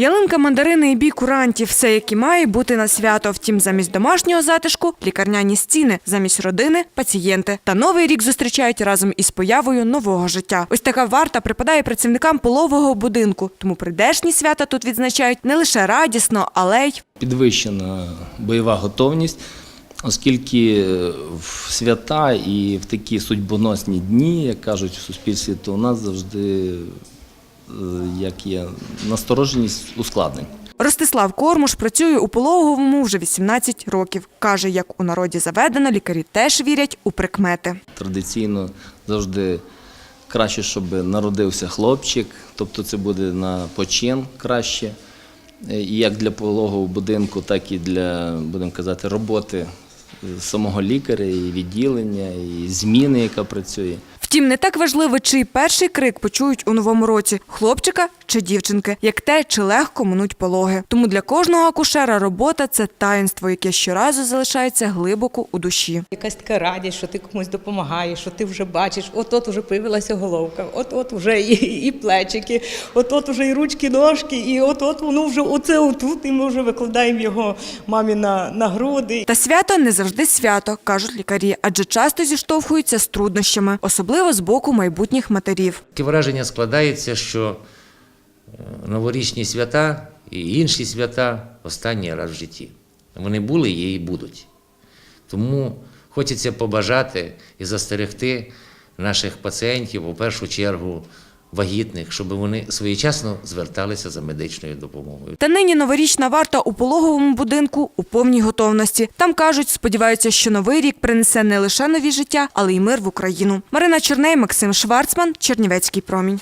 Ялинка, мандарини і бій курантів – все, як і має бути на свято. Втім, замість домашнього затишку – лікарняні стіни, замість родини – пацієнти. Та новий рік зустрічають разом із появою нового життя. Ось така варта припадає працівникам полового будинку. Тому прийдешні свята тут відзначають не лише радісно, але й підвищена бойова готовність, оскільки в свята і в такі судьбоносні дні, як кажуть в суспільстві, то у нас завжди як є настороженість ускладнень. Ростислав Кормуш працює у пологовому вже 18 років. Каже, як у народі заведено, лікарі теж вірять у прикмети. Традиційно завжди краще, щоб народився хлопчик, тобто це буде на почин краще. Е, І як для пологового будинку, так і для, будемо казати, роботи самого лікаря, і відділення, і зміни, яка працює. Втім, не так важливо, чий перший крик почують у новому році – хлопчика чи дівчинки, як те, чи легко минуть пологи. Тому для кожного акушера робота – це таїнство, яке щоразу залишається глибоко у душі. Якась така радість, що ти комусь допомагаєш, що ти вже бачиш, от-от вже появилася головка, от-от вже і, і плечики, от-от вже і ручки, ножки, і от-от воно вже оце отут, і ми вже викладаємо його мамі на, на груди. Та свято не завжди свято, кажуть лікарі, адже часто зіштовхуються з труднощами, особливо з боку майбутніх матерів. Таке враження складається, що е, новорічні свята і інші свята останній раз в житті. Вони були, є і будуть. Тому хочеться побажати і застерегти наших пацієнтів, у першу чергу вагітних, щоб вони своєчасно зверталися за медичною допомогою. Та нині новорічна варта у пологовому будинку у повній готовності. Там кажуть, сподіваються, що новий рік принесе не лише нові життя, але й мир в Україну. Марина Черней, Максим Шварцман, Чернівецький промінь.